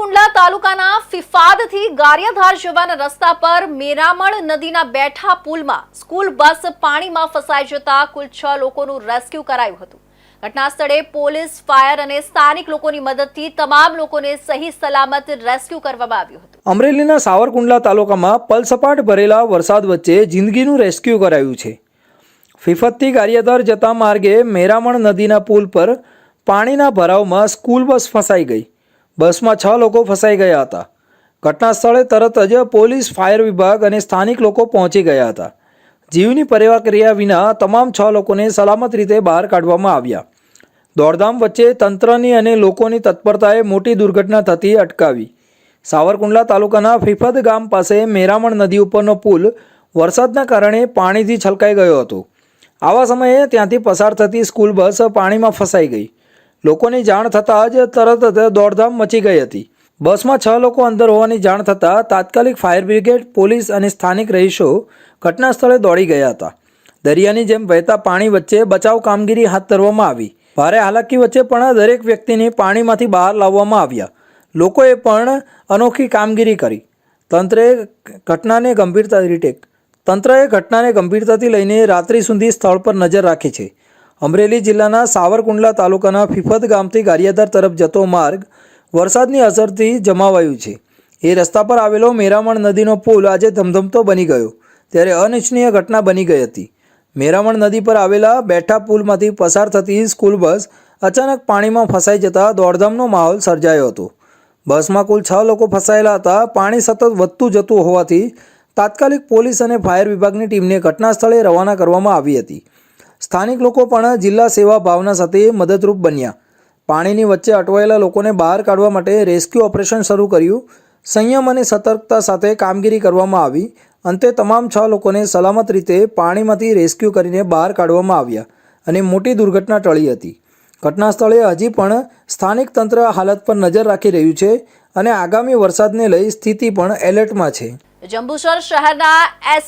સાવરકુંડલા તાલુકાના ફિફાદથી ગારિયાધાર જવાના રસ્તા પર મેરામણ નદીના બેઠા પુલમાં સ્કૂલ બસ પાણીમાં ફસાઈ જતા કુલ છ લોકોનું રેસ્ક્યુ કરાયું હતું. ઘટના સ્થળે પોલીસ, ફાયર અને સ્થાનિક લોકોની મદદથી તમામ લોકોને સહી સલામત રેસ્ક્યુ કરવામાં આવ્યું હતું. અમરેલીના સાવરકુંડલા તાલુકામાં પલસપાટ ભરેલા વરસાદ વચ્ચે જિંદગીનું રેસ્ક્યુ કરાયું છે. ફિફતથી ગારિયાધાર જતા માર્ગે મેરામણ નદીના પુલ પર પાણીના ભરાવમાં સ્કૂલ બસ ફસાઈ ગઈ. બસમાં છ લોકો ફસાઈ ગયા હતા. ઘટના સ્થળે તરત જ પોલીસ, ફાયર વિભાગ અને સ્થાનિક લોકો પહોંચી ગયા હતા. જીવની પરવા કર્યા વિના તમામ છ લોકોને સલામત રીતે બહાર કાઢવામાં આવ્યા. દોડધામ વચ્ચે તંત્રની અને લોકોની તત્પરતાએ મોટી દુર્ઘટના થતી અટકાવી. સાવરકુંડલા તાલુકાના ફિફદ ગામ પાસે મેરામણ નદી ઉપરનો પુલ વરસાદના કારણે પાણીથી છલકાઈ ગયો હતો. આવા સમયે ત્યાંથી પસાર થતી સ્કૂલ બસ પાણીમાં ફસાઈ ગઈ. લોકોની જાણ થતાં જ તરત જ દોડધામ મચી ગઈ હતી. બસમાં છ લોકો અંદર હોવાની જાણ થતાં તાત્કાલિક ફાયર બ્રિગેડ, પોલીસ અને સ્થાનિક રહીશો ઘટના સ્થળે દોડી ગયા હતા. દરિયાની જેમ વહેતા પાણી વચ્ચે બચાવ કામગીરી હાથ ધરવામાં આવી. ભારે હાલાકી વચ્ચે પણ દરેક વ્યક્તિને પાણીમાંથી બહાર લાવવામાં આવ્યા. લોકોએ પણ અનોખી કામગીરી કરી. તંત્રે ઘટનાને ગંભીરતા રીટેક તંત્રએ ઘટનાને ગંભીરતાથી લઈને રાત્રિ સુધી સ્થળ પર નજર રાખી છે. અમરેલી જિલ્લાના સાવરકુંડલા તાલુકાના ફિફત ગામથી ગારિયાધાર તરફ જતો માર્ગ વરસાદની અસરથી જમાવાયું છે. એ રસ્તા પર આવેલો મેરામણ નદીનો પુલ આજે ધમધમતો બની ગયો, ત્યારે અનિચ્છનીય ઘટના બની ગઈ હતી. મેરામણ નદી પર આવેલા બેઠા પુલમાંથી પસાર થતી સ્કૂલ બસ અચાનક પાણીમાં ફસાઈ જતા દોડધામનો માહોલ સર્જાયો હતો. બસમાં કુલ છ લોકો ફસાયેલા હતા. પાણી સતત વધતું જતું હોવાથી તાત્કાલિક પોલીસ અને ફાયર વિભાગની ટીમને ઘટના સ્થળે રવાના કરવામાં આવી હતી. સ્થાનિક લોકો પણ જિલ્લા સેવા ભાવના સાથે મદદરૂપ બન્યા. પાણીની વચ્ચે અટવાયેલા લોકોને બહાર કાઢવા માટે રેસ્ક્યુ ઓપરેશન શરૂ કર્યું. સંયમ અને સતર્કતા સાથે કામગીરી કરવામાં આવી. અંતે તમામ છ લોકોને સલામત રીતે પાણીમાંથી રેસ્ક્યુ કરીને બહાર કાઢવામાં આવ્યા અને મોટી દુર્ઘટના ટળી હતી. ઘટના સ્થળે હજી પણ સ્થાનિક તંત્ર હાલત પર નજર રાખી રહ્યું છે અને આગામી વરસાદને લઈ સ્થિતિ પણ એલર્ટમાં છે. જંબુસર શહેરના એસ